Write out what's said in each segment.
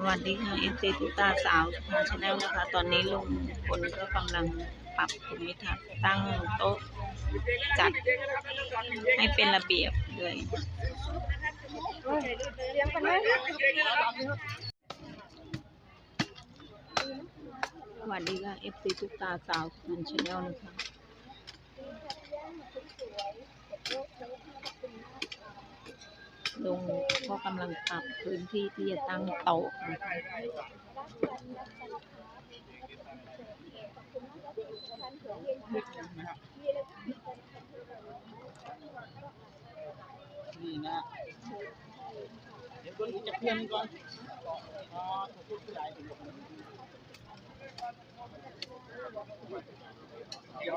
สวัสดีค่ะเอฟซีทุตาสาวทางชาแนลนะคะ ตอนนี้ลุงพลก็กำลังปรับภูมิทัศน์ตั้งโต๊ะจัดให้เป็นระเบียบเลยสวัสดีค่ะเอฟซีทุตาสาวทางชาแนลนะคะ ลุงก็กำลังปรับพื้นที่ที่จะตั้งโต๊ะนะคะนี่นะเดี๋ยวคนจะเพียนก่อนอ๋อถูกพูดผู้ใหญ่เดี๋ยว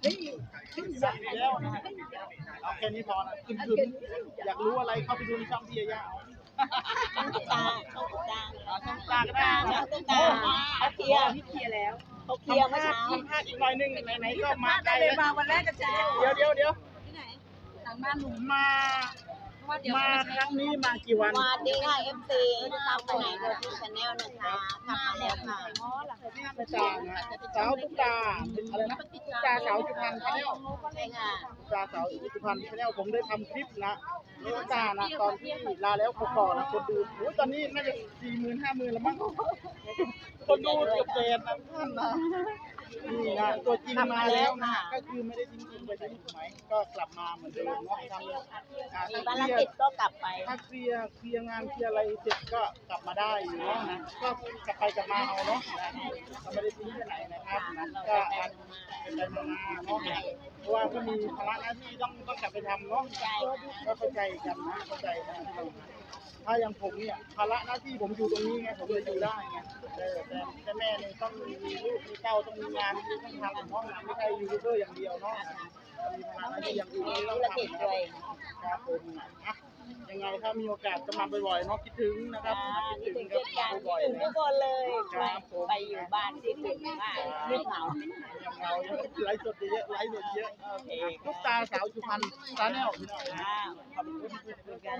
เดี๋ยวแล้วนะฮะเอาแ ค่นี้พอนะขึ้นขึ้นอยากรู้อะไรเข้าไปดูในช่องพี่ยาต้องตุ๊กตาต้องตุ๊กตาเอาช่องตาก็ได้ช่องตุ๊กตาเขาเคลียร์เคลียร์แล้วเขาเคลียร์เมื่อเช้าทำพลาดอีกหน่อยหนึงไหนๆก็มามาไกลได้เลยแล้วมาวันแรกกันจ้าเดี๋ยวเดี๋ยวเดี๋ยวที่ไหนหลังบ้านลุงมาเพราะ ว่าเดี๋ยวมาครั้งนี้มากี่วันสวัสดีค่ะเอฟซีตามไปไหนโดยที่ชาแนลนะคะทำมาแล้วค่ะอ๋อหลังตุ๊กตานะสาวตุ๊กตาอะไรนะตุ๊กตาสาวสุพรรณชาแนลใช่ค่ะตุ๊กตาสาวสุพรรณชาแนลผมได้ทำคลิปนะตุ๊กตานะตอนที่ลาแล้วขอๆนะคนดูโอ้ยตอนนี้น่าจะสี่หมื่นห้าหมื่นแล้วมั้งคนดูเกือบเศษนะท่านนะนี่นะตัวจริงมาแล้วนะก็คือไม่ได้ทิ้งทิ้งไปทิ้งถูกไหมก็กลับมาเหมือนเดิมเนาะทำเลยอ่ามีถ้าภารเคลียกิจร์ก็กลับไปถ้าเคลียร์เคลียร์งานเคลียร์อะไรเสร็จก็กลับมาได้อยู่เนาะนะก็กลับไปกลับมาเอาเนาะนะเราไม่ได้ทิ้งไปไหนนะครับนะก็อันเป็นไปมาเนาะเพราะว่าก็มีภาระหน้าที่ต้องต้องกลับไปทำเนาะก็เข้าใจกันนะเข้าใจนะที่เรา ถ้าอย่างผมเนี่ยภาระหน้าที่ผมอยู่ตรงนี้ไงผมเลยอยู่ได้ไงแต่แต่แม่เนี่ยต้องมีลูกมีเต้าต้องมีงานมีต้องทำเนาะไม่ใช่ยูทูบเบอร์อย่างเดียวเนาะมีภาระหน้าที่อย่างอื่นที่ต้องธุรกิจทำด้วยครับผมนะ ยังไงถ้ามีโอกาสก็มาบ่อยๆเนาะคิดถึงนะครับคิดถึงครัเช่นกันบ่คิอยดถึงๆทุนะกคนเลยไปไปอยู่บ้านคิดถึงมากไม่เหงายังเราไลฟ์สดเยอะไลฟ์สดเยอะโอเค ลูกตาสาวสุพรรณตาแนวพี่น้องค่ะขอบคุณที่คุยกัน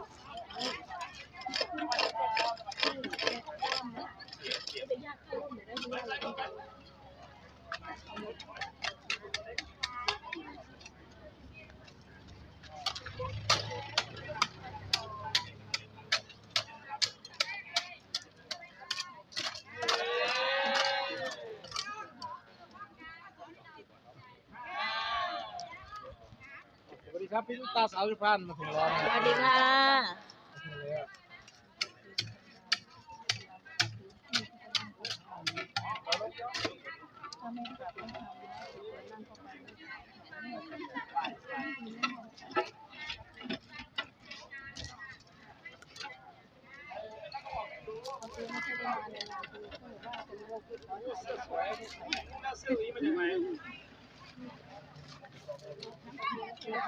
ครับพี่ลูกตาสาวสุพรรณมาถึงแล้วสวัสดีค่ะเวลาพี่จะนั่งอะคนที่ไป ที่ล้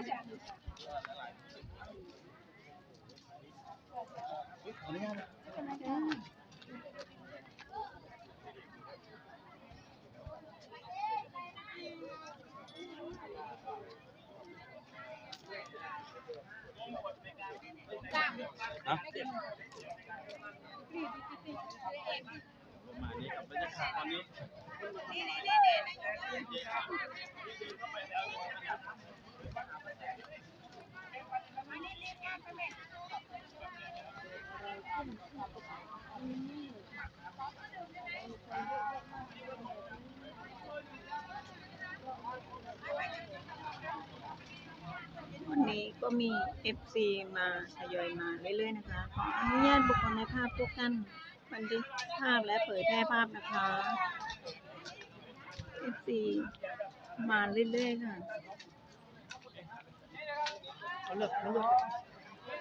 ประมาณนี้ครับบรรยากาศตอนนี้ วันนี้ก็มี FC มาทยอยมาเรื่อยๆนะคะ ขออนุญาตบุคคลในภาพทุกท่านบันทึกภาพและเผยแพร่ภาพนะคะ FC มาเรื่อยๆค่ะ เขาเลิกเขาเลิก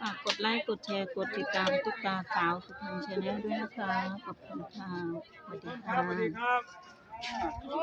ฝากกดไลค์ กดแชร์ กดติดตามตุ๊กตาสาวสุพรรณชาแนลด้วยนะคะ ขอบคุณค่ะ สวัสดีครับสวัสดีค่ะ